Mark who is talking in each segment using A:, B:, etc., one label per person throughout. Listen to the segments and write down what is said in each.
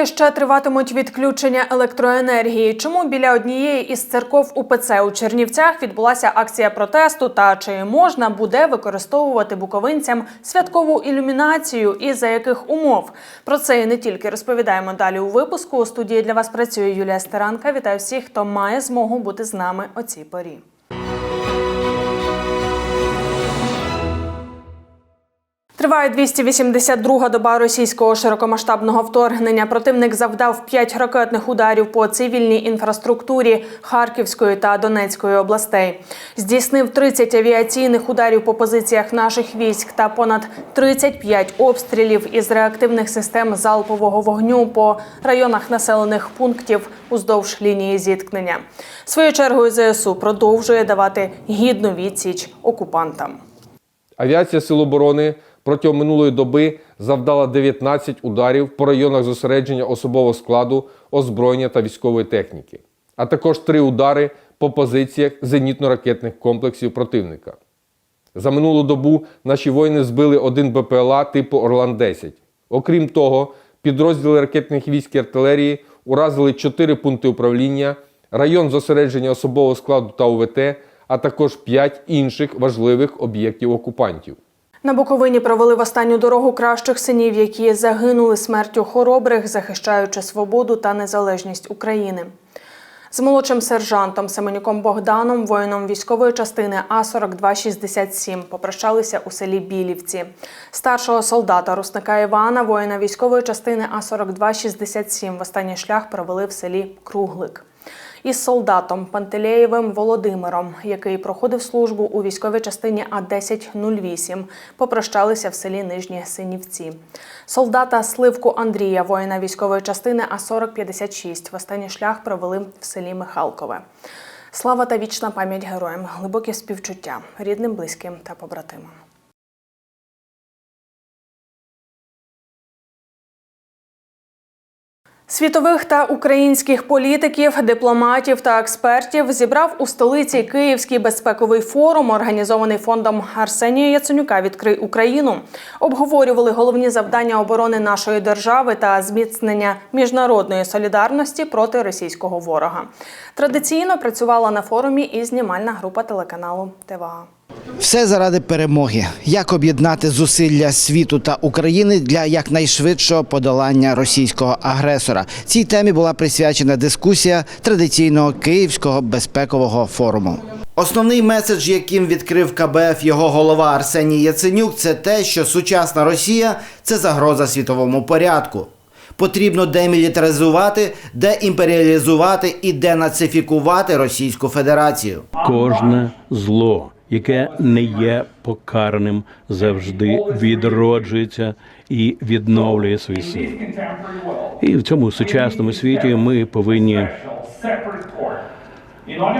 A: Скільки ще триватимуть відключення електроенергії? Чому біля однієї із церков УПЦ у Чернівцях відбулася акція протесту? Та чи можна буде використовувати буковинцям святкову ілюмінацію і за яких умов? Про це і не тільки розповідаємо далі у випуску. У студії для вас працює Юлія Стеранка. Вітаю всіх, хто має змогу бути з нами о цій порі. Триває 282-га доба російського широкомасштабного вторгнення. Противник завдав 5 ракетних ударів по цивільній інфраструктурі Харківської та Донецької областей. Здійснив 30 авіаційних ударів по позиціях наших військ та понад 35 обстрілів із реактивних систем залпового вогню по районах населених пунктів уздовж лінії зіткнення. Своєю чергою ЗСУ продовжує давати гідну відсіч окупантам.
B: Авіація Сил оборони протягом минулої доби завдала 19 ударів по районах зосередження особового складу, озброєння та військової техніки, а також три удари по позиціях зенітно-ракетних комплексів противника. За минулу добу наші воїни збили один БПЛА типу Орлан-10. Окрім того, підрозділи ракетних військ і артилерії уразили 4 пункти управління, район зосередження особового складу та УВТ, а також 5 інших важливих об'єктів окупантів.
A: На Буковині провели в останню дорогу кращих синів, які загинули смертю хоробрих, захищаючи свободу та незалежність України. З молодшим сержантом Семенюком Богданом, воїном військової частини А-4267, попрощалися у селі Білівці. Старшого солдата Русника Івана, воїна військової частини А-4267, в останній шлях провели в селі Круглик із солдатом Пантелеєвим Володимиром, який проходив службу у військовій частині А-1008, попрощалися в селі Нижні Синівці. Солдата Сливку Андрія, воїна військової частини А-4056, в останній шлях провели в селі Михалкове. Слава та вічна пам'ять героям, глибоке співчуття рідним, близьким та побратимам. Світових та українських політиків, дипломатів та експертів зібрав у столиці Київський безпековий форум, організований фондом Арсенія Яценюка Відкрий Україну. Обговорювали головні завдання оборони нашої держави та зміцнення міжнародної солідарності проти російського ворога. Традиційно працювала на форумі і знімальна група телеканалу ТВА.
C: Все заради перемоги. Як об'єднати зусилля світу та України для якнайшвидшого подолання російського агресора? Цій темі була присвячена дискусія традиційного Київського безпекового форуму. Основний меседж, яким відкрив КБФ його голова Арсеній Яценюк, це те, що сучасна Росія це загроза світовому порядку. Потрібно демілітаризувати, деімперіалізувати і денацифікувати Російську Федерацію.
D: Кожне зло, яке не є покараним, завжди відроджується і відновлює свої сили. І в цьому сучасному світі ми повинні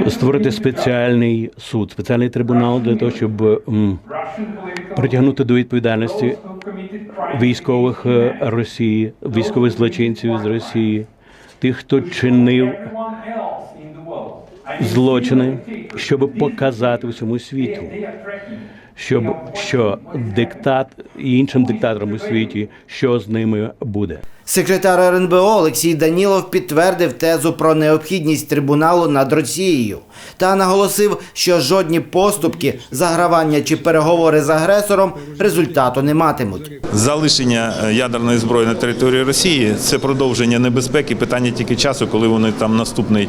D: створити спеціальний суд, спеціальний трибунал для того, щоб притягнути до відповідальності військових е, Росії, військових злочинців з Росії, тих, хто чинив злочини, щоб показати всьому світу, щоб що диктат іншим диктаторам у світі, що з ними буде.
C: Секретар РНБО Олексій Данілов підтвердив тезу про необхідність трибуналу над Росією та наголосив, що жодні поступки, загравання чи переговори з агресором результату не матимуть.
E: Залишення е, ядерної зброї на території Росії це продовження небезпеки. Питання тільки часу, коли вони там наступний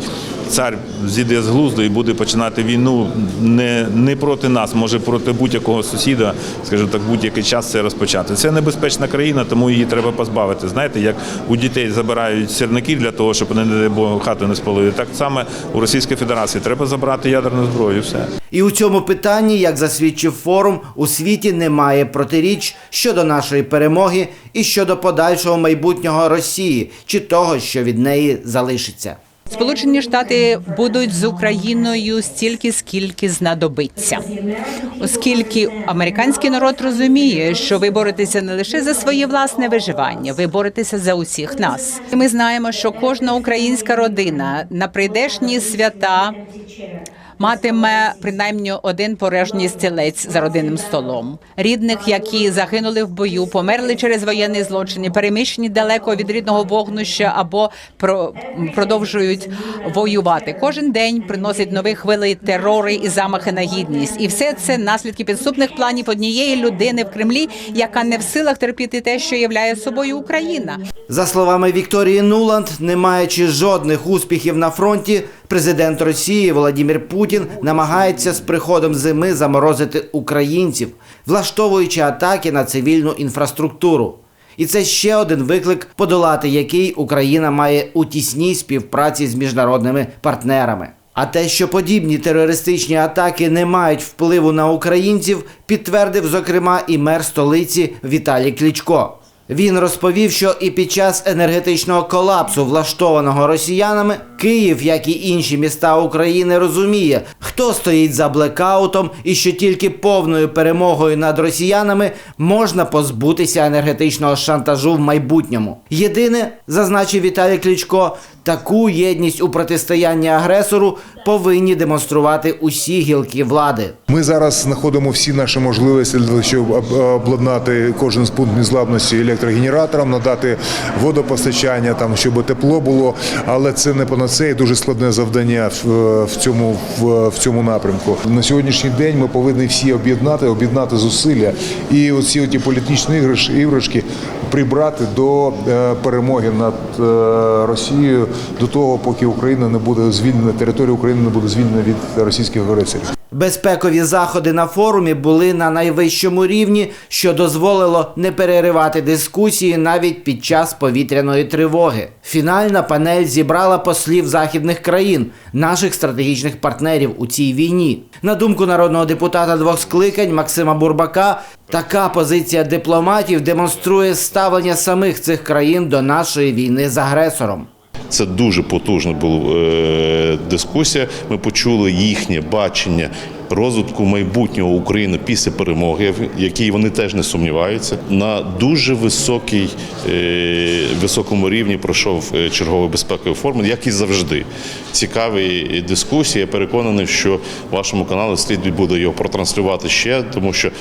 E: цар зійде з глузду і буде починати війну не, не проти нас, може проти будь-якого сусіда, скажімо так, будь-який час це розпочати. Це небезпечна країна, тому її треба позбавити. Знаєте, як у дітей забирають сірники для того, щоб вони, не хату не спалили. Так само у Російській Федерації треба забрати ядерну зброю. і Все.
C: І у цьому питанні, як засвідчив форум, у світі немає протиріч щодо нашої перемоги і щодо подальшого майбутнього Росії чи того, що від неї залишиться.
F: Сполучені Штати будуть з Україною стільки, скільки знадобиться, оскільки американський народ розуміє, що ви боретеся не лише за своє власне виживання, ви боретеся за усіх нас. Ми знаємо, що кожна українська родина на прийдешні свята матиме принаймні один порожній стілець за родинним столом. Рідних, які загинули в бою, померли через воєнні злочини, переміщені далеко від рідного вогнища або про, продовжують воювати. Кожен день приносить нові хвилі терори і замахи на гідність. І все це наслідки підступних планів однієї людини в Кремлі, яка не в силах терпіти те, що являє собою Україна.
C: За словами Вікторії Нуланд, не маючи жодних успіхів на фронті, президент Росії Володимир Путін намагається з приходом зими заморозити українців, влаштовуючи атаки на цивільну інфраструктуру. І це ще один виклик, подолати який Україна має у тісній співпраці з міжнародними партнерами. А те, що подібні терористичні атаки не мають впливу на українців, підтвердив зокрема і мер столиці Віталій Кличко. Він розповів, що і під час енергетичного колапсу, влаштованого росіянами, Київ, як і інші міста України, розуміє, хто стоїть за блекаутом, і що тільки повною перемогою над росіянами можна позбутися енергетичного шантажу в майбутньому. Єдине, зазначив Віталій Кличко, таку єдність у протистоянні агресору повинні демонструвати усі гілки влади.
G: Ми зараз знаходимо всі наші можливості для щоб обладнати кожен з пунктів незламності електрогенератором, надати водопостачання, там щоб тепло було. Але це не панацея, дуже складне завдання в, цьому в, цьому напрямку. На сьогоднішній день ми повинні всі об'єднати, об'єднати зусилля і оці оті політичні іграш- іграшки прибрати до е, перемоги над е, Росією до того, поки Україна не буде звільнена, територія України не буде звільнена від російських агресорів.
C: Безпекові заходи на форумі були на найвищому рівні, що дозволило не переривати дискусії навіть під час повітряної тривоги. Фінальна панель зібрала послів західних країн, наших стратегічних партнерів у цій війні. На думку народного депутата двох скликань Максима Бурбака, така позиція дипломатів демонструє ставлення самих цих країн до нашої війни з агресором.
H: Це дуже потужна була е, дискусія. Ми почули їхнє бачення розвитку майбутнього України після перемоги, в якій вони теж не сумніваються. На дуже високій, е, високому рівні пройшов е, черговий безпековий форум, як і завжди. Цікаві дискусії. Я переконаний, що вашому каналу слід буде його протранслювати ще, тому що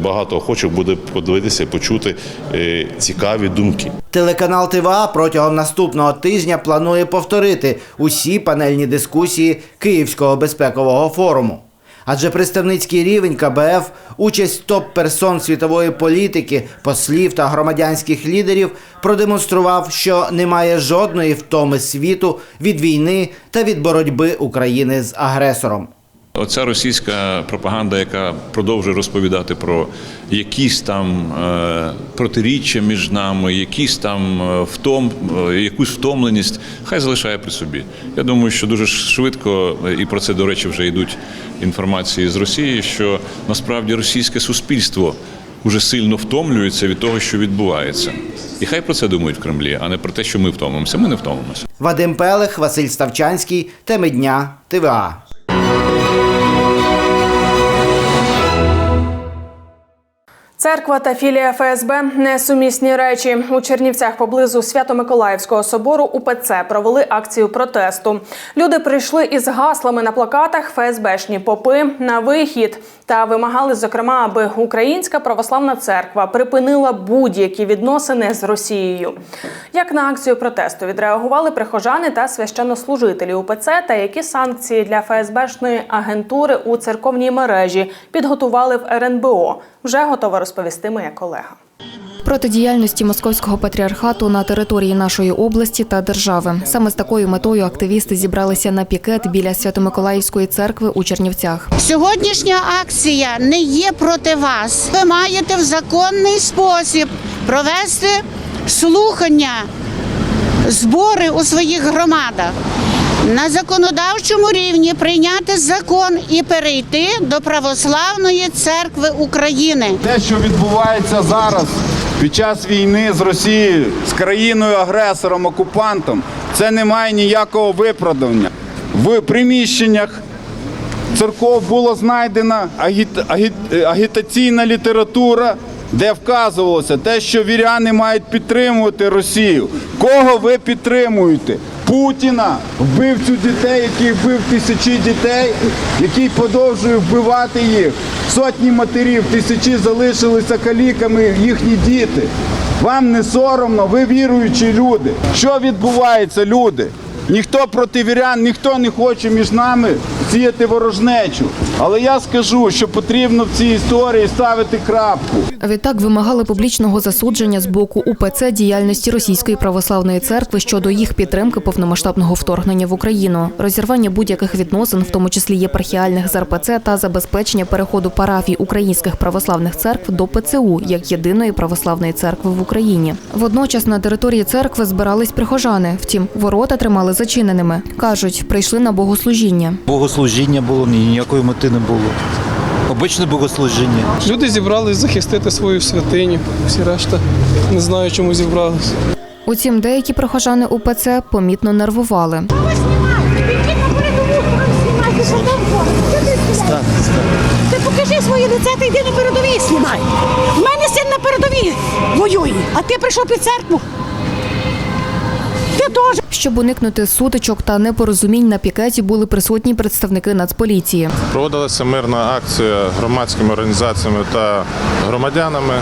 H: багато охочих буде подивитися і почути е, цікаві думки.
C: Телеканал ТВА протягом наступного тижня планує повторити усі панельні дискусії Київського безпекового форуму. Адже представницький рівень КБФ, участь топ-персон світової політики, послів та громадянських лідерів продемонстрував, що немає жодної втоми світу від війни та від боротьби України з агресором.
I: Оця російська пропаганда, яка продовжує розповідати про якісь там е, протиріччя між нами, якісь там е, втом, е, якусь втомленість, хай залишає при собі. Я думаю, що дуже швидко, і про це, до речі, вже йдуть інформації з Росії, що насправді російське суспільство уже сильно втомлюється від того, що відбувається. І хай про це думають в Кремлі, а не про те, що ми втомимося. Ми не втомимося.
C: Вадим Пелех, Василь Ставчанський, теми дня ТВА.
A: Церква та філія ФСБ несумісні речі. У Чернівцях поблизу Свято-Миколаївського собору УПЦ провели акцію протесту. Люди прийшли із гаслами на плакатах ФСБшні попи на вихід та вимагали, зокрема, аби Українська православна церква припинила будь-які відносини з Росією. Як на акцію протесту відреагували прихожани та священнослужителі УПЦ, та які санкції для ФСБшної агентури у церковній мережі підготували в РНБО, вже готова розповісти моя колега.
J: Проти діяльності московського патріархату на території нашої області та держави. Саме з такою метою активісти зібралися на пікет біля Свято-Миколаївської церкви у Чернівцях.
K: Сьогоднішня акція не є проти вас. Ви маєте в законний спосіб провести слухання, збори у своїх громадах. На законодавчому рівні прийняти закон і перейти до православної церкви України.
L: Те, що відбувається зараз під час війни з Росією, з країною-агресором, окупантом, це не має ніякого виправдання. В приміщеннях церков була знайдена агіт- агіт- агітаційна література, де вказувалося те, що віряни мають підтримувати Росію. Кого ви підтримуєте? Путіна, вбивцю дітей, який вбив тисячі дітей, який продовжує вбивати їх. Сотні матерів, тисячі залишилися каліками, їхні діти. Вам не соромно, ви віруючі люди. Що відбувається, люди? Ніхто проти вірян, ніхто не хоче між нами сіяти ворожнечу. Але я скажу, що потрібно в цій історії ставити крапку.
J: Відтак вимагали публічного засудження з боку УПЦ діяльності Російської православної церкви щодо їх підтримки повномасштабного вторгнення в Україну, розірвання будь-яких відносин, в тому числі єпархіальних з РПЦ, та забезпечення переходу парафій українських православних церкв до ПЦУ як єдиної православної церкви в Україні. Водночас на території церкви збирались прихожани. Втім, ворота тримали зачиненими. кажуть, прийшли на богослужіння.
M: Богослужіння було, ні, ніякої мети не було. Обичне богослужіння.
N: Люди зібрались захистити свою святиню. Всі решта не знаю, чому зібрались.
J: Утім, деякі прихожани УПЦ помітно нервували.
K: Ти покажи своє лице, ти йди на передовій знімай. У мене син на передовій воює, а ти прийшов під церкву. Ти теж.
J: Щоб уникнути сутичок та непорозумінь на пікеті були присутні представники Нацполіції.
O: Проводилася мирна акція громадськими організаціями та громадянами.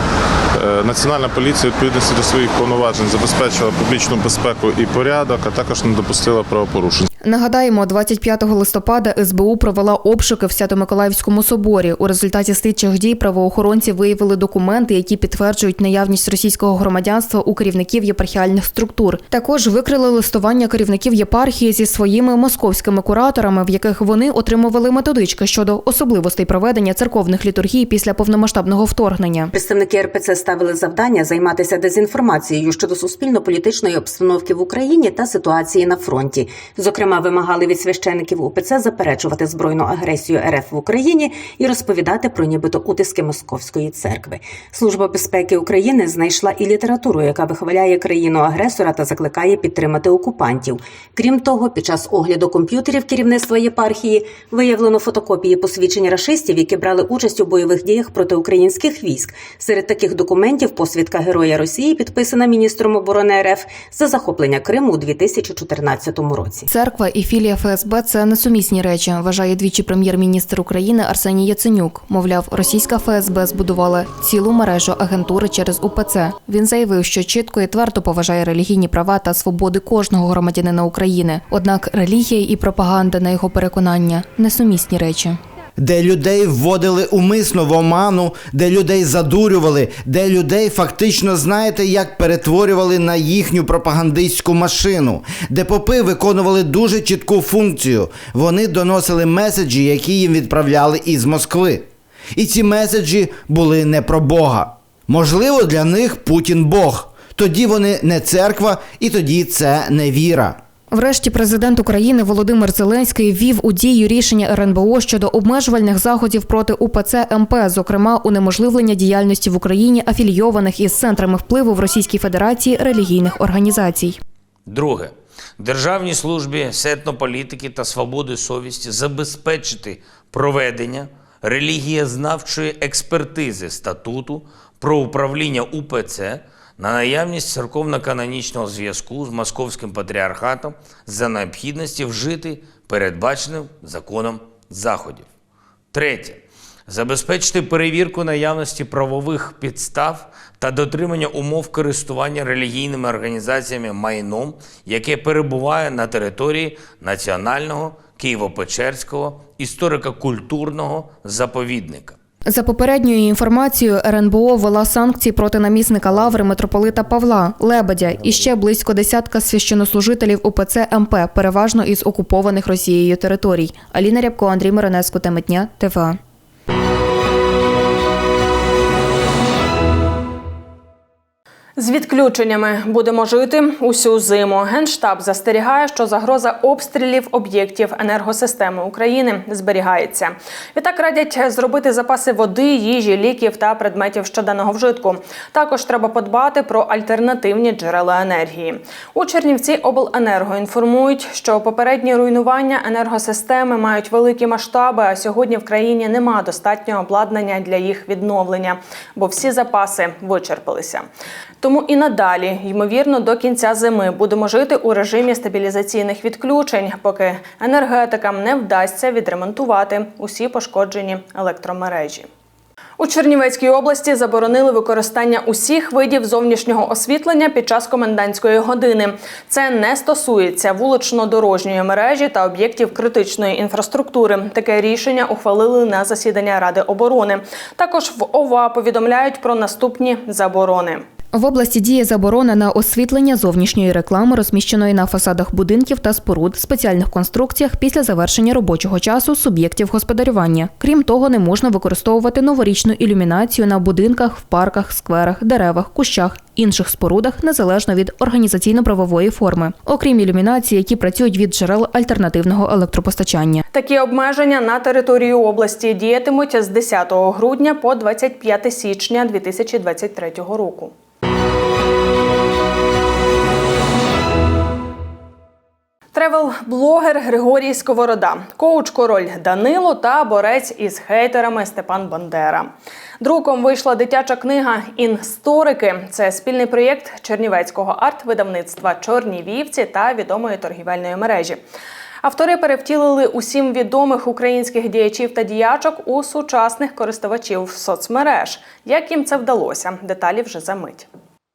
O: Е, Національна поліція відповідності до своїх повноважень забезпечила публічну безпеку і порядок, а також не допустила правопорушень.
J: Нагадаємо, 25 листопада СБУ провела обшуки в Свято-Миколаївському соборі. У результаті слідчих дій правоохоронці виявили документи, які підтверджують наявність російського громадянства у керівників єпархіальних структур. Також викрили листування керівників єпархії зі своїми московськими кураторами, в яких вони отримували методички щодо особливостей проведення церковних літургій після повномасштабного вторгнення.
P: Представники РПЦ ставили завдання займатися дезінформацією щодо суспільно-політичної обстановки в Україні та ситуації на фронті. Зокрема, вимагали від священиків УПЦ заперечувати збройну агресію РФ в Україні і розповідати про нібито утиски Московської церкви. Служба безпеки України знайшла і літературу, яка вихваляє країну агресора та закликає підтримати окупантів. Крім того, під час огляду комп'ютерів керівництва єпархії виявлено фотокопії посвідчень рашистів, які брали участь у бойових діях проти українських військ. Серед таких документів посвідка Героя Росії підписана міністром оборони РФ за захоплення Криму у 2014 році.
J: Церква і філія ФСБ це несумісні речі, вважає двічі прем'єр-міністр України Арсеній Яценюк. Мовляв, російська ФСБ збудувала цілу мережу агентури через УПЦ. Він заявив, що чітко і твердо поважає релігійні права та свободи кожного громадянина України. Однак релігія і пропаганда, на його переконання, несумісні речі.
C: Де людей вводили умисно в оману, де людей задурювали, де людей фактично знаєте, як перетворювали на їхню пропагандистську машину, де попи виконували дуже чітку функцію. Вони доносили меседжі, які їм відправляли із Москви. І ці меседжі були не про Бога. Можливо, для них Путін Бог. Тоді вони не церква, і тоді це не віра.
J: Врешті президент України Володимир Зеленський ввів у дію рішення РНБО щодо обмежувальних заходів проти УПЦ МП, зокрема унеможливлення діяльності в Україні афілійованих із центрами впливу в Російській Федерації релігійних організацій.
Q: Друге. Державній службі сетнополітики та свободи совісті забезпечити проведення релігієзнавчої експертизи статуту про управління УПЦ на наявність церковно-канонічного зв'язку з Московським патріархатом за необхідності вжити передбаченим законом заходів. Третє. Забезпечити перевірку наявності правових підстав та дотримання умов користування релігійними організаціями майном, яке перебуває на території Національного Києво-Печерського історико-культурного заповідника.
J: За попередньою інформацією, РНБО ввела санкції проти намісника лаври митрополита Павла Лебедя і ще близько десятка священнослужителів УПЦ МП, переважно із окупованих Росією територій. Аліна Рябко, Андрій Миронеско, Теметня, ТВА.
A: З відключеннями будемо жити усю зиму. Генштаб застерігає, що загроза обстрілів об'єктів енергосистеми України зберігається. Відтак радять зробити запаси води, їжі, ліків та предметів щоденного вжитку. Також треба подбати про альтернативні джерела енергії. У Чернівці обленерго інформують, що попередні руйнування енергосистеми мають великі масштаби. А сьогодні в країні нема достатнього обладнання для їх відновлення, бо всі запаси вичерпалися. Тому і надалі, ймовірно, до кінця зими будемо жити у режимі стабілізаційних відключень, поки енергетикам не вдасться відремонтувати усі пошкоджені електромережі. У Чернівецькій області заборонили використання усіх видів зовнішнього освітлення під час комендантської години. Це не стосується вулично-дорожньої мережі та об'єктів критичної інфраструктури. Таке рішення ухвалили на засідання Ради оборони. Також в ОВА повідомляють про наступні заборони.
J: В області діє заборона на освітлення зовнішньої реклами, розміщеної на фасадах будинків та споруд, спеціальних конструкціях після завершення робочого часу суб'єктів господарювання. Крім того, не можна використовувати новорічну ілюмінацію на будинках, в парках, скверах, деревах, кущах, інших спорудах незалежно від організаційно-правової форми, окрім ілюмінації, які працюють від джерел альтернативного електропостачання.
A: Такі обмеження на території області діятимуть з 10 грудня по 25 січня 2023 року. Тревел-блогер Григорій Сковорода, коуч-король Данило та борець із хейтерами Степан Бандера. Друком вийшла дитяча книга Інсторики. Це спільний проєкт Чернівецького арт-видавництва Чорні вівці та відомої торгівельної мережі. Автори перевтілили усім відомих українських діячів та діячок у сучасних користувачів соцмереж. Як їм це вдалося? Деталі вже за мить.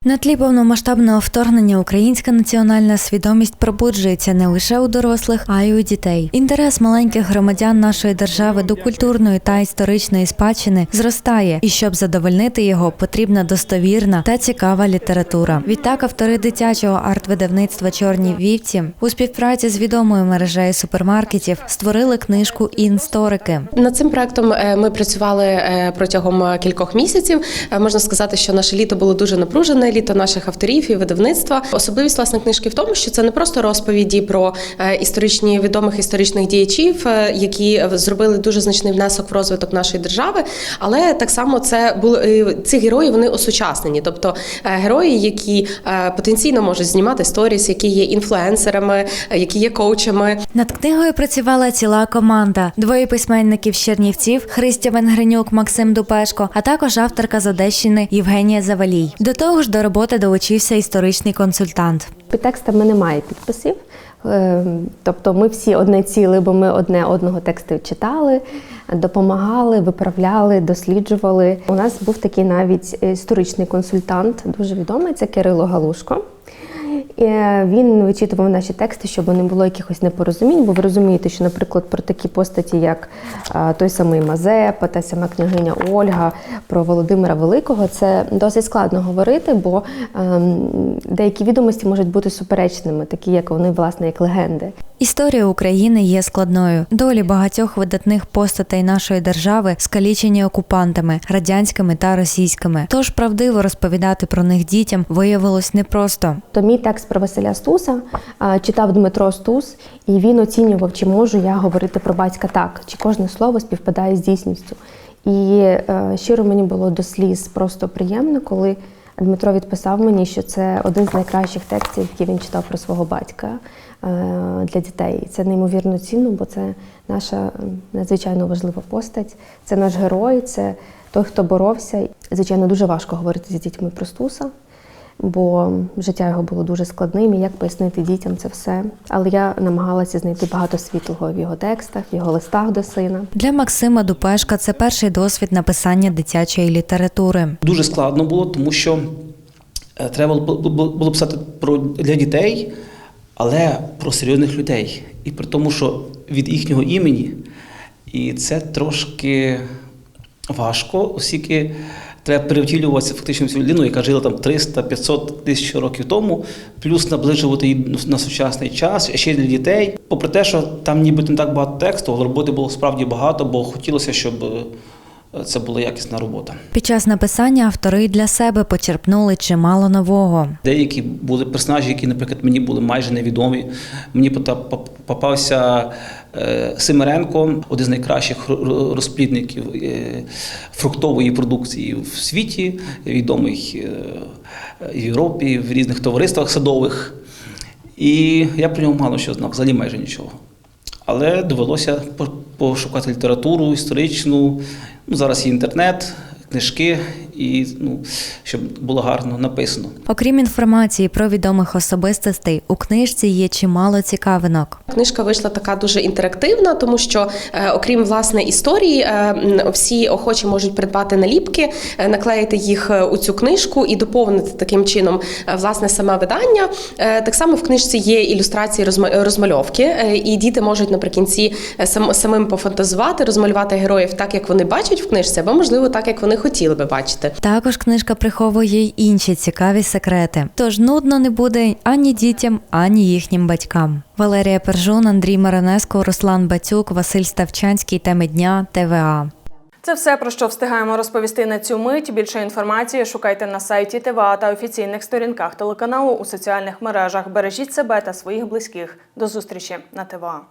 R: На тлі повномасштабного вторгнення українська національна свідомість пробуджується не лише у дорослих, а й у дітей. Інтерес маленьких громадян нашої держави до культурної та історичної спадщини зростає, і щоб задовольнити його, потрібна достовірна та цікава література. Відтак автори дитячого арт-видавництва Чорні вівці у співпраці з відомою мережею супермаркетів створили книжку Інсторики.
S: Над цим проектом е, ми працювали е, протягом кількох місяців. Е, Можна сказати, що наше літо було дуже напружене, літо наших авторів і видавництва. Особливість власне книжки в тому, що це не просто розповіді про е, історичні відомих історичних діячів, е, які зробили дуже значний внесок в розвиток нашої держави, але так само це були е, ці герої. Вони осучаснені, тобто герої, які потенційно можуть знімати сторіс, які є інфлюенсерами, які є коучами.
R: Над книгою працювала ціла команда: двоє письменників з Чернівців Христя Венгренюк, Максим Дупешко, а також авторка з Одещини Євгенія Завалій. До того ж, до роботи долучився історичний консультант.
T: Під текстами немає підписів. Е, Тобто ми всі одне ціле, бо ми одне одного тексту читали, допомагали, виправляли, досліджували. У нас був такий навіть історичний консультант, дуже відомий, це Кирило Галушко. Е, Він вичитував наші тексти, щоб не було якихось непорозумінь, бо ви розумієте, що, наприклад, про такі постаті, як е, той самий Мазепа, та сама княгиня Ольга, про Володимира Великого, це досить складно говорити, бо ем, деякі відомості можуть бути суперечними, такі як вони, власне, як легенди.
R: Історія України є складною. Долі багатьох видатних постатей нашої держави скалічені окупантами радянськими та російськими. Тож правдиво розповідати про них дітям виявилось непросто.
T: То мій текст про Василя Стуса читав Дмитро Стус, і він оцінював, чи можу я говорити про батька так, чи кожне слово співпадає з дійсністю. І е, щиро мені було до сліз просто приємно, коли Дмитро відписав мені, що це один з найкращих текстів, які він читав про свого батька е, для дітей. Це неймовірно цінно, бо це наша надзвичайно важлива постать, це наш герой, це той, хто боровся. Звичайно, дуже важко говорити з дітьми про Стуса бо життя його було дуже складним, і як пояснити дітям це все. Але я намагалася знайти багато світлого в його текстах, в його листах до сина.
R: Для Максима Дупешка це перший досвід написання дитячої літератури.
U: Дуже складно було, тому що е, треба було, писати про для дітей, але про серйозних людей. І при тому, що від їхнього імені. І це трошки важко, оскільки треба перевтілюватися фактично цю людину, яка жила там 300, 500 тисяч років тому, плюс наближувати її на сучасний час, ще й для дітей. Попри те, що там нібито не так багато тексту, але роботи було справді багато, бо хотілося, щоб е, це була якісна робота.
R: Під час написання автори для себе почерпнули чимало нового.
U: Деякі були персонажі, які, наприклад, мені були майже невідомі. Мені попався Симиренко, один з найкращих розплідників е, фруктової продукції в світі, відомий е, в Європі, в різних товариствах садових. І я про нього мало що знав, взагалі майже нічого. Але довелося пошукати літературу історичну. Ну, зараз є інтернет, книжки, і ну, щоб було гарно написано.
R: Окрім інформації про відомих особистостей, у книжці є чимало цікавинок.
S: Книжка вийшла така дуже інтерактивна, тому що, е, окрім власне історії, е, всі охочі можуть придбати наліпки, е, наклеїти їх у цю книжку і доповнити таким чином е, власне саме видання. Е, Так само в книжці є ілюстрації розма- розмальовки, е, і діти можуть наприкінці сам- самим пофантазувати, розмалювати героїв так, як вони бачать в книжці, або можливо так, як вони хотіли би бачити.
R: Також книжка приховує й інші цікаві секрети. Тож нудно не буде ані дітям, ані їхнім батькам. Валерія Пержун, Андрій Маранеско, Руслан Бацюк, Василь Ставчанський. Теми дня ТВА.
A: Це все про що встигаємо розповісти на цю мить. Більше інформації шукайте на сайті ТВА та офіційних сторінках телеканалу у соціальних мережах. Бережіть себе та своїх близьких. До зустрічі на ТВА.